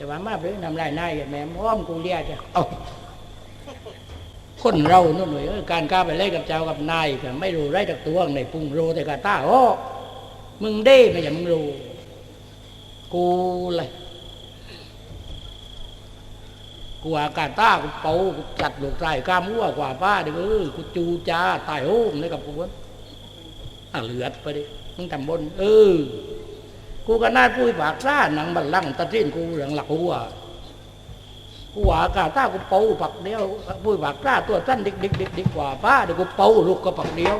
แต่ว่ามาเพื่อนำลายนายแม่ม้อมกูเรียกจะเอาคนเรานู่นหน่อยเอ้ยการกล้าไปเล่นกับเจ้ากับนายก็ไม่รู้ไรจากตัวในปรุงโรแต่กาตาโอ้มึงเด้ไม่ใช่มึงรู้กูเลยกูอากาศต้ากูเป่ากูจัดลูกชายกล้ามวัวกว่าป้าดิเออกูจูจ้าตายโอ้มเลยกับกูวะอะเหลือดไปดิมึงทำบน เออ กูก็น่าปุ้ยปากซ่าหนังบัลลังตะเทียนกูเหลืองหลักหัวกูว่ากาต้ากูเป่าปักเดียวปุ้ยปากซ่าตัวสั้นดิกดิกดิกดิกกว่าป้าเดี๋ยวกูเป่าลูกก็ปักเดียว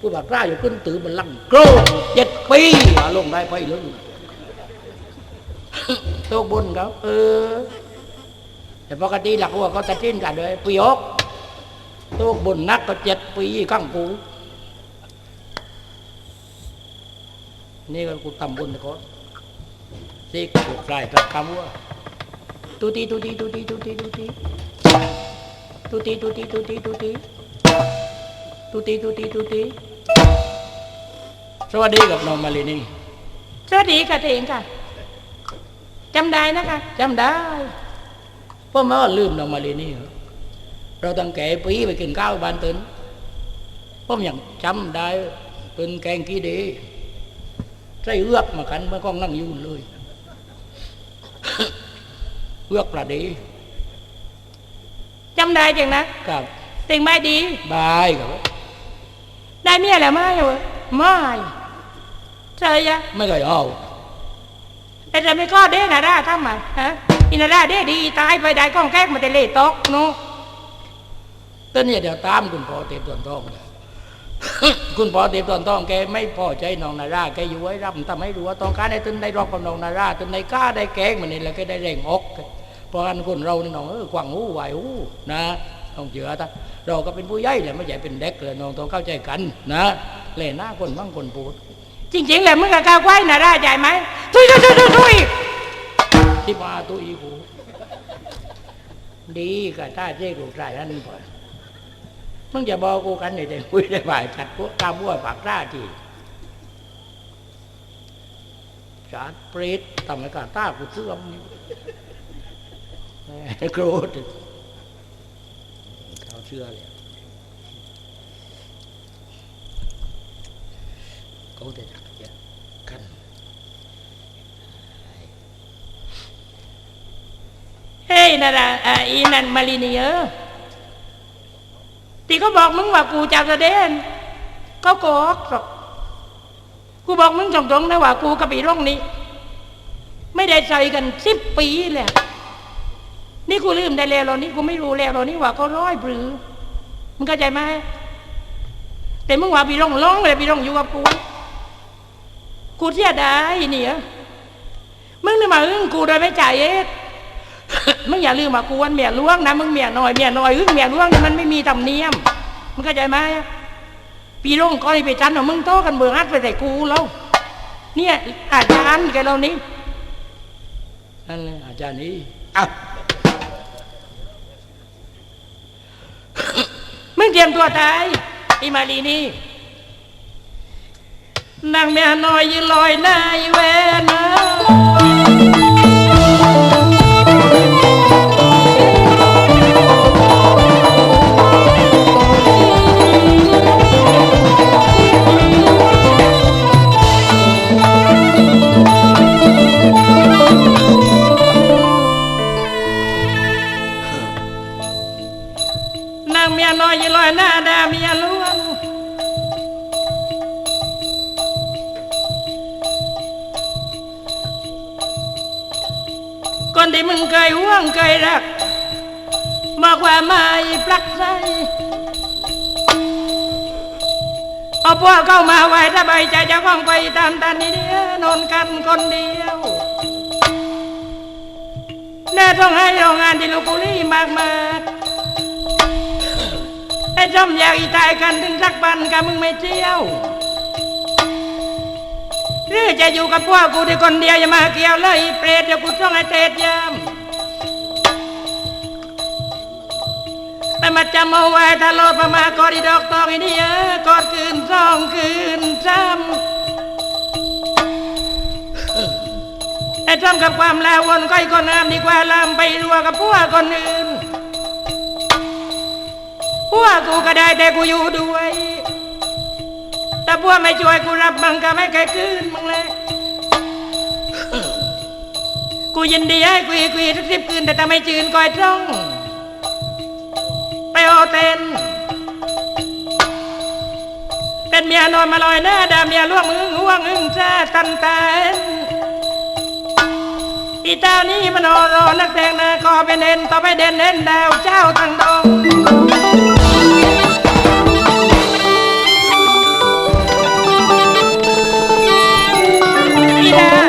ปุ้ยปากซ่าอยู่ขึ้นตือบัลลังโกรเจ็ดปีอะลงได้ไปเลยโตกบนเขาเออแต่ปกติหลักหัวเขาตัดสินกันเลยปีหกตัวบนนักก็เจ็ดปีข้างกู นี่ก็กูทำบุญนะก็สิกถูกใส่กับคำว่าตุตีตุตีตุตีตุตีตุตีตุตีตุตีตุตีตุตีตุตีตุตีตุตีสวัสดีกับน้องมาลีนี่สวัสดีค่ะเองค่ะจำได้นะคะจำได้เพราะมาว่าลืมน้องมาลีนี่เหรอเราตั้งแก่ปีไปกินข้าวบ้านตึนผมยังจำได้ตึนแกงกี่ดี ใส่เอือกมากันมันก็นั่งอยืนเลยเอือกปลาดีจำได้จังนะกับเต็งไม่ดีบายกับได้เมียแล้วไม่เหรอไม่ใช่ยะไม่เคยเอาแต่จะไม่ก็เด้นะด้าทำไมฮะอินาด้าเด้ดีตายไปได้ก้องแก๊กมาแต่เละตกเนาะต้นเนี่ยเดี๋ยวตามคุณพ่อเต็มตอนท้องเลย คุณพ่อเต็มตอนท้องแกไม่พอใจนองนาราแกอยู่ไว้รับทำให้รู้ว่าต้องการให้ตึนได้รอบกับนองนาราตึนได้กล้าได้แกงมันนี่แล้วก็ได้แรงอกเพราะงั้นคนเรานี่น้องเออกวางหูไหวหูนะต้องเชื่อ ta เราก็เป็นผู้ใหญ่แหละไม่ใช่เป็นเด็กเลยน้องต้องเข้าใจกันนะเล่นหน้าคนบ้างคนพูดจริงๆแหละมึงกับก้าวไว้นะด้าใจไหมทุยทุยทุยทุยทุยที่มาตัวอีกูดีกับท่าเจ๊กูใส่นั่นพอ มึงจะบอกกูกันเนี่ยแต่คุยได้บ่ายขัดพวกกาบัวปากร่าทีชาดเปรตทำให้กาตากูเสื่อมโกรธเขาเชื่อเลยเขาจะจักเยอะกันเฮ้ยนาดาอีนันมาลีนี่เออ ที่เขาบอกมึงว่ากูจะแสดงเขาโกหกหรอกกูบอกมึงตรงๆนะว่ากูกับอีร่องนี้ ไม่ได้ใจกันสิบปีแล้วนี่กูลืมได้แล้วเรอนี่กูไม่รู้แล้วเรอนี่ว่าเขาร้อยปรือมึงเข้าใจไหมแต่มึงว่าพี่ร่องร้องเลยพี่ร่องอยู่กับกูกูเสียดายนี่เหรอมึงนี่มาอึ้งกูโดยไม่จ่ายเอส มึงอย่าลืมว่ากูวันเมียล้วงนะมึงเมียน้อยเมียน้อยอึ้งเมียล้วงนี่มันไม่มีธรรมเนียมมึงเข้าใจไหมปีร่องก้อยไปจันทร์ว่ามึงโตกันเบื่ออัดไปใส่กูแล้วเนี่ยอาจารย์แกเรานี้นั่นเลยอาจารย์นี้อะมึงเตรียมตัวตายอีมาลีนี่นางเมียน้อยยืนลอยหน้าอีเวนนะน ห่วงเคยรักบอกว่าไม่ปลักใจเอาพวกเข้ามาไว้ถ้าใบใจจะคล้าของไปตามตันนี้เดียนอนกันคนเดียวแน่ต้องให้โรงงานที่ลูกกุลีมากมากไอ้จอมอยากอีตายกันถึงสักปันกับมึงไม่เที่ยวหรือจะอยู่กับพวกกูที่คนเดียวอย่ามาเกี่ยวเลยเปรตเดี๋ยวกูต้องให้เตดยาม มาจำเอาไว้ถ้าโลดประมากอดีดอกตองอีนี่เออกอดคืนสองคืนซ้ำไอ้ทำกับความแลาววนก้อยคนงามดีกว่าลามไปรัวกับพวกคนอื่นพวกกูก็ได้แต่กูอยู่ด้วยแต่พวกไม่ช่วยกูรับบังก็ไม่เคยคืนมึงเลยกูยินดีให้กุยกุยทุกสิบคืนแต่ถ้าไม่จืนก้อยตรง โอเทนเป็นเมียนอนมาลอยหน้าดาเมียล่วงมึงห่วงอึ้งแท้ตันตานอีเจ้านี้มันอรอนักแต่งนาคอเป็นเด่นต่อไปเด่นเด่นดาวเจ้าทั้งดงอีดา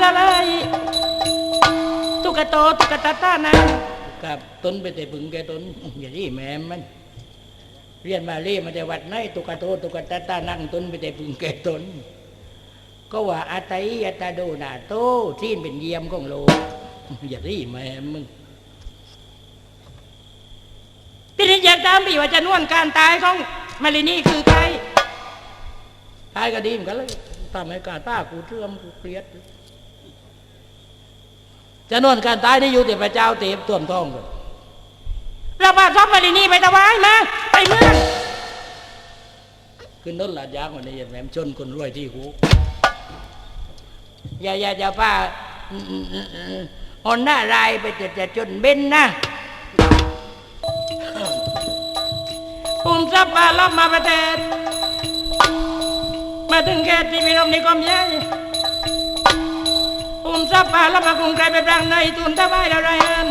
ทะเลยตุกะโตตุกตาตานา กับต้นไปแต่บึงแกต้นอย่าที่แม่มันเรียนมาเรียมาแต่วัดไหนตุกะโตตุกตาตานั่งต้นไปแต่บึงแกต้นก็ว่าอาไตอาตาโดนาโตที่เป็นเยี่ยมของโลกอย่าที่แม่มึงพี่นิอยากตามพี่ว่าจะนวนการตายของมารินี่คือใครตายก็ดีเหมือนกันเลยทำให้การตากูเชื่อมกูเกลียด จะนวนการตายนี่อยู่แต่พระเจ้าเตบต่วมท้องกันเราพาซอบมารินี่ไปถวายมาไปเมืองขึ้นรถลาดยางวันนี้อย่าแหมมชนคนรวยที่หูอย่าอย่าอย่าป้าอืมอืมอืมอืมอ่อนหน้ารายไปจะจะจนเบนนะภูมิทรัพย์มาลอบมาประเทศมาถึงแก่ที่มีลมนิคมใหญ่ ภูมิทรัพย์มาลอบมาคงใครไปปรางในตุนถ้ายเราไรอัน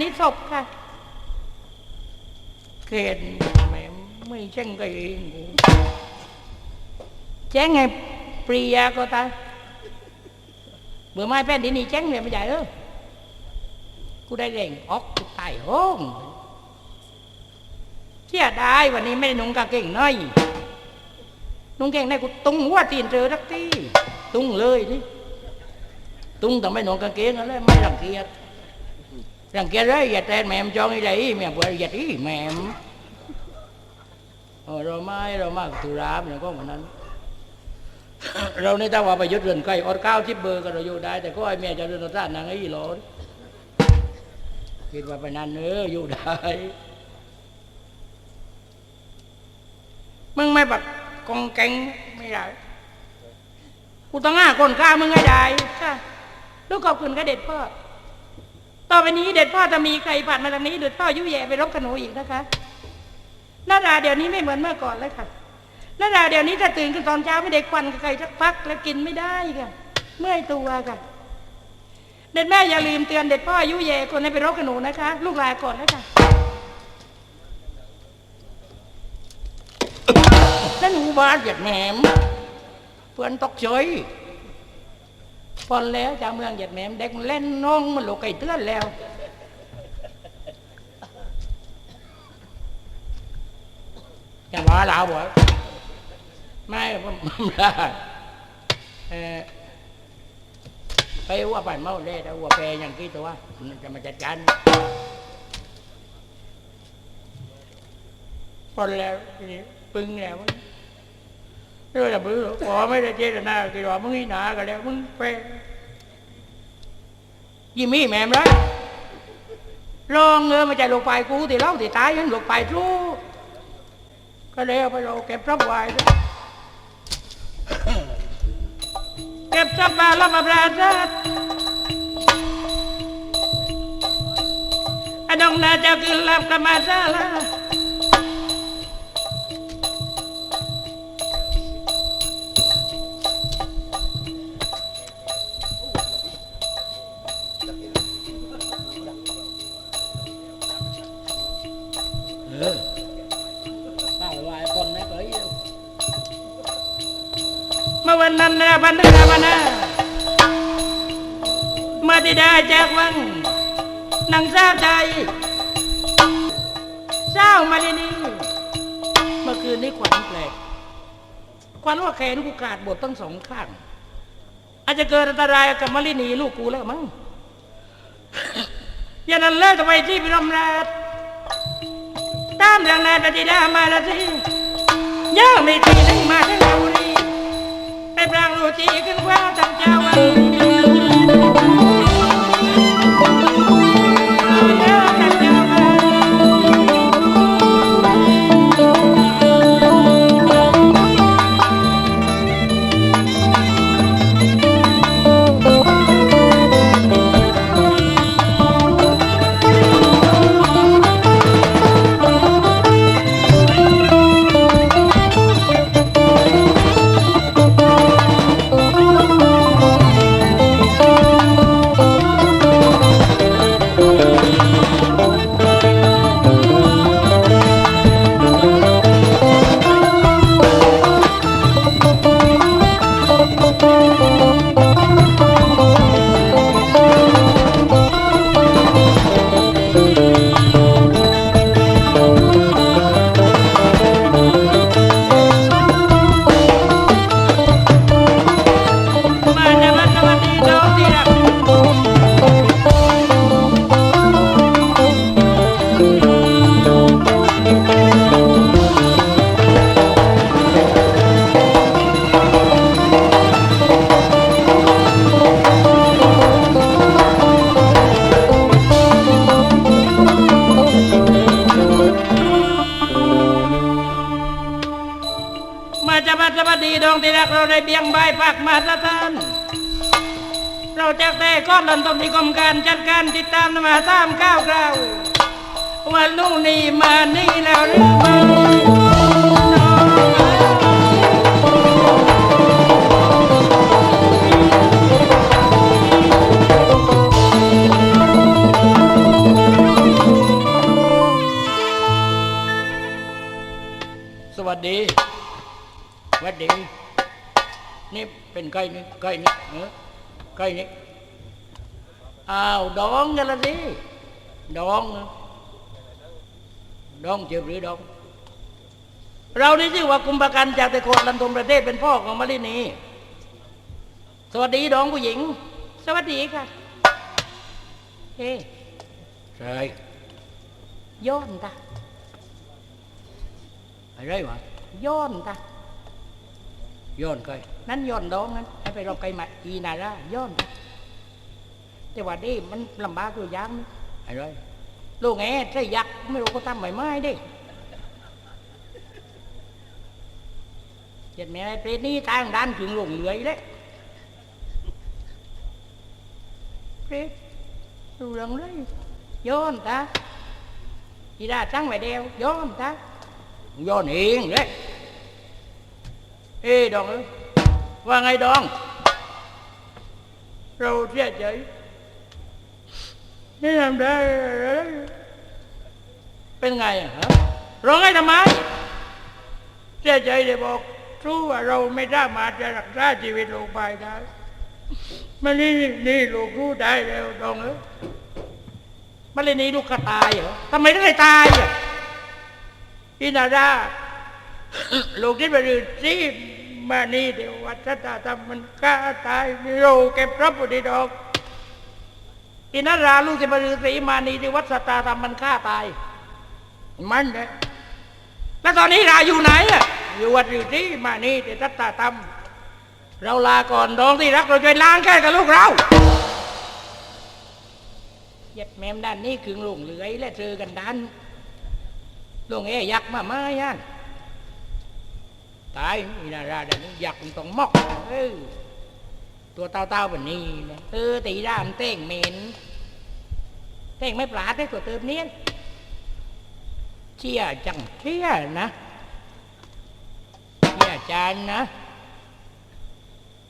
นนี้ศพค่ะเกณฑ์แหมไม่เช่งก็เองกูแจ้งไงปรียาก็ตายเบื่อไม้แป้นดินนี่แจ้งเลยไม่ใหญ่เออกูได้เร่งออกกูตายห้องเชี่ยได้วันนี้ไม่ได้นุ่งกางเกงน้อยนุ่งเกงในกูตุ้งหัวตีนเจอทักทีตุ้งเลยนี่ตุ้งทำไมหนองกางเกงอะไรไม่รังเกียจ รังเกียจเลยอย่าแทนแม่มจองอีไรแม่บัวอย่าที่แม่มเราไม่เรามากตุรามอย่างก็เหมือนนั้น เราในถ้าว่าไปยึดเรือนไก่อดเก้าทิบเบอร์ก็เราอยู่ได้ แต่ก็ไอ้แม่จะเรือนร้านนางไอ้หลอนคิดว่าไปนั้นเอออยู่ได้มึงไม่แบบกองแกงไม่ได้กูต้องห้าคนฆ่ามึงให้ได้ลูกขอบคุณก็เด็ดพ่อ ต่อไปนี้เด็ดพ่อจะมีใครผ่านมาทางนี้เด็ดพ่อยุ่ยแย่ไปรบกับหนูอีกนะคะหน้าดาเดี๋ยวนี้ไม่เหมือนเมื่อก่อนแล้วค่ะหน้าดาเดี๋ยวนี้ถ้าตื่นขึ้นตอนเช้าไม่ได้ควันกับใครสักพักแล้วกินไม่ได้ค่ะเมื่อยตัวค่ะ เด็ดแม่อย่าลืมเตือนเด็ดพ่ออายุแย่คนให้ไปรบกับหนูนะคะ ลูกลาก่อนแล้วค่ะแล้วหนูบ้านเหยียดแหมมเพื่อนตกเฉย พอนแล้วจากเมืองเหยียดแหมมเด็กเล่นน้องมันหลกไก่เตือนแล้วอย่าว่าเราบ่ไม่ผมได้เออไปว่าไปเมาเล่แล้วว่าแปอย่างกี่ตัวจะมาจัดการพอแล้วปึงแล้วเรื่องแบบนี้ขอไม่ได้เจตนากี่ว่ามึงนี่หนากันแล้วมึงแปร ยี่มีแม่มเลยลองเงอมาใจลงไปกูที่เล่าที่ตายยันลงไปทู้ก็เลยเอาไปเราเก็บรับไว้ด้วเก็บรับมาแล้วมาปราศาสอันนองนาเจ้าคือลำกมาซาละ พันธนามานาเมื่อที่ได้จากวังนางสาวใจเศร้ามาดีนี่เมื่อคืนนี้ขวัญแปลกขวัญว่าแขนกูขาดบททั้งสองข้างอาจจะเกิดอันตรายกับมารินีลูกกูแล้วมั้งอย่านั้นเลิกไปที่พิรมราชตามทางนาตติดามาละสิย่าไม่ทีนึงมาให้เรา ไปปรางรูจีขึ้นว่าทางเจ้าวัน การจัดการติดตามมาตามก้าวกล่าวว่าลูกนี่มานี่แล้วหรือไม่สวัสดีสวัสดี นี่เป็นไก่นี่ไก่นี่เออไก่นี่ อ้าวดองกันละดิดองนะดองเจ็บหรือดอง เราได้ชื่อว่ากุมภกันจากแต่โคตรลันทมประเทศเป็นพ่อของมารินีสวัสดีน้องผู้หญิง สวัสดีค่ะเฮ้ใช่ย้อนตาอะไรวะย้อนตาย้อนไก่นั่นย้อนดองนั้นให้ไปรบไกลมาอีนาราย้อนตา แต่ว่าเด้มันลำบากอยู่อยางนึงอะไรลูกแง่ใช่ยักษ์ไม่รู้เขาทำไหมไม่เด้เจ็ดแม่ไอ้เปรตนี่ตายทางด้านถึงหลงเหลือยเลยเปรตดูเรื่องเลยโยนตาอีดาจังไว้เดียวโยนตาย้อนเองเลยเอ้ดองเอ้ยว่าไงดอง เราเสียใจ ไม่ทำได้เลยเป็นไงอะฮะร้องไห้ทำไมเสียใจเลยบอกรู้ว่าเราไม่สามารถจะรักษาชีวิตลูกไปได้มันนี่นี่ลูกรู้ได้แล้วดองเอ้ยมันเลยหนี่ลูกก็ตายเหรอทำไมถึงได้ตายอะอินาดาลูกที่ไปรื้อซีมานี่เดี๋ยววัดชะตาทำมันกล้าตายนี่เราเก็บรับบุตรดอก อินาราลูกที่ไปรื้อซีมานี่เดี๋ยววัดชะตาทำมันฆ่าตาย มันเนี่ยแล้วตอนนี้ราอยู่ไหนอะอยู่วัดอยู่ที่มานี่เดี๋ยวชะตาทำเราลาก่อนดองที่รักเราช่วยล้างแค่กับลูกเราเหย็ดแมมด้านนี้ขึงหลงเหลือยและเจอกันด้านหลงเอ้ยักษ์มาไม้ยันตายอีนาราดันนี้อยากมันต้องมอกเออ ตัวเต้าๆแบบนี้นะเออตีด้ามเต้งเหม็นเต้งไม่ปลาดได้ตัวเติมเนี้ยเชี่ยจังเชี่ยนะเชี่ยจานนะ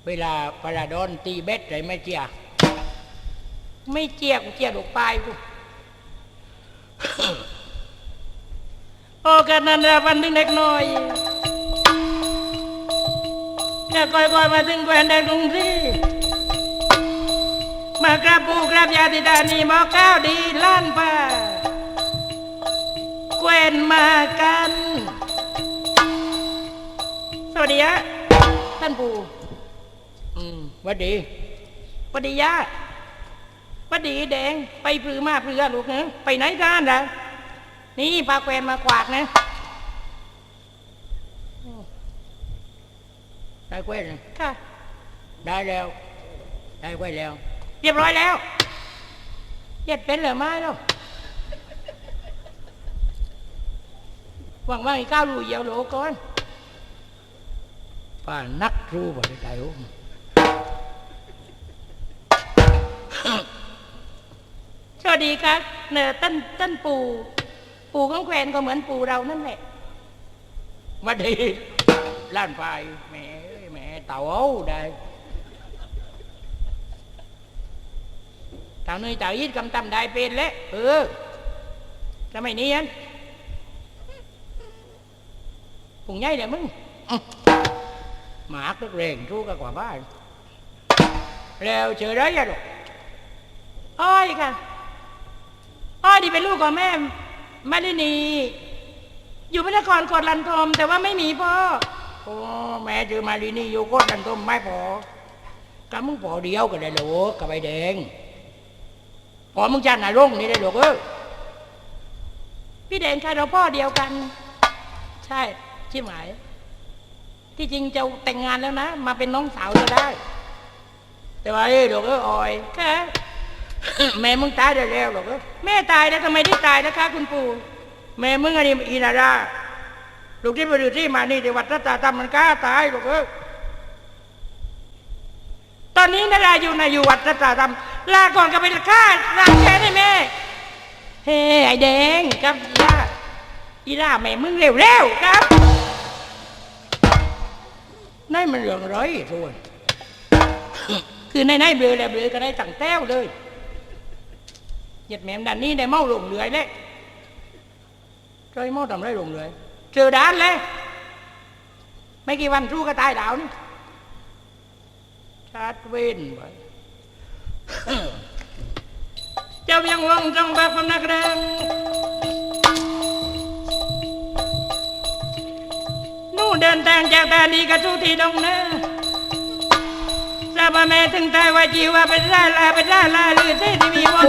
เวลาพาราดอนตีเบ็ดไรไม่เชี่ยไม่เจียกูเจียกลูกปลายกูโอ้กันนันราวันนึงเด็กน้อย อย่าคอยๆมาถึงแควนแดงกรุงที่มากราบปูกราบยาติดานีหมอก้าวดีล้านป่าแควนมากัน สวัสดีฮะท่านปู่อืมหวัดดีสวัสดียาสวัสดีแดงไปปลือมาปลือลูกเนะไปไหนกันล่ะนี่พาแควนมากวาดนะ ได้เว้ยนะค่ะ ได้แล้ว ได้เว้ยแล้ว เรียบร้อยแล้วเย็ดเป็นเหรือไม่แล้วหวังว่าไอ้ก้าวรูเหยียวโหลก่อนป้านักรู้บ่ได้ได้โอ้สวัสดีครับเนอต้นต้นปู่ ปู่ของแควนก็เหมือนปู่เรานั่นแหละหวัดดีล้านไฟแหม่ เอ้ยแหม่เต่าเอาได้ตาเนยตายิดกำตำได้เป็นแล้วเออทำไมนี้ยันปุ่งใหญ่เลยมึงหมากนักเร่งรู้กับกว่าบ้านแล้วเจอได้ยังลูกอ้อยค่ะอ้อยที่เป็นลูกของแม่ไม่ได้หนีอยู่พระนครกอดลันทมแต่ว่าไม่มีพ่อ โอ้แม่เจอมาลีนี่อยู่ก็ดันต้มไม่พอกำมึงพอเดียวก็ได้หรอกกับใบแดงพอมึงจะหนายร่งนี่ได้หรอกเออพี่เด่นค่ะเราพ่อเดียวกัน ใช่ใช่ไหมายที่จริงจะแต่งงานแล้วนะ มาเป็นน้องสาวจะได้ แต่ว่าเอ้ยหรอกเอออ่อยค่แม่มึงตายได้แล้วหรอกเออแม่ตายแล้วทำไมได้ตายนะคะคุณปู่แม่มึงอันนี้อีนาดา ลูกที่ไปดูที่มานี่ที่วัดรัตตาธรรมมันกล้าตายหรอกเออตอนนี้นาราอยู่ในอยู่วัดรัตธรรมลาก่อนก็ไปฆ่าลาแค้นให้แม่เฮ้ไอแดงครับอีล่าอีล่าแม่มึงเร็วๆครับนั่นมันเรื่องไรส่วนคือในในเบลอแล้วเบลอก็ได้ตั้งแต้วเลยเหยียดแหมมดันนี้ได้เมาหลงเหลือยเลยใจหมอทำไรหลงเลย เจอด้านเลยไม่กี่วันสู้ก็ตายดาวนี่ชาดเวนไปเจ้ายังวงจงแบบพำนักแรงนู่เดินทางจากตานีกระทุทีดงเนะทราบว่าแม่ถึงตายว่าจีว่าเป็นล่าลาเป็นล่าลาหรือเทที่มีวัง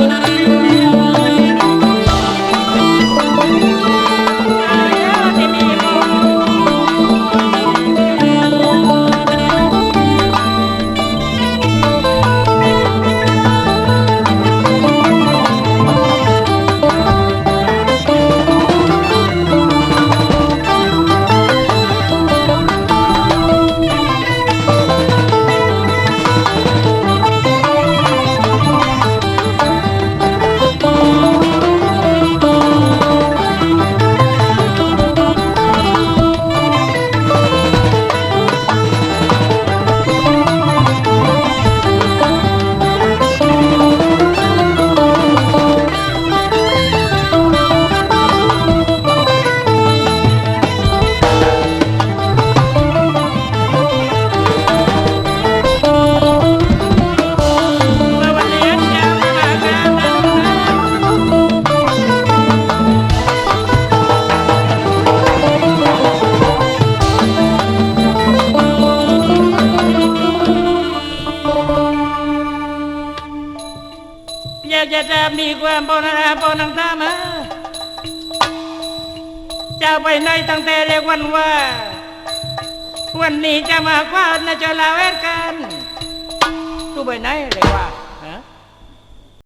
เรียกวันว่า วันนี้จะมาคว้านะจะลาเวทกันตูไปไหนเลยว่า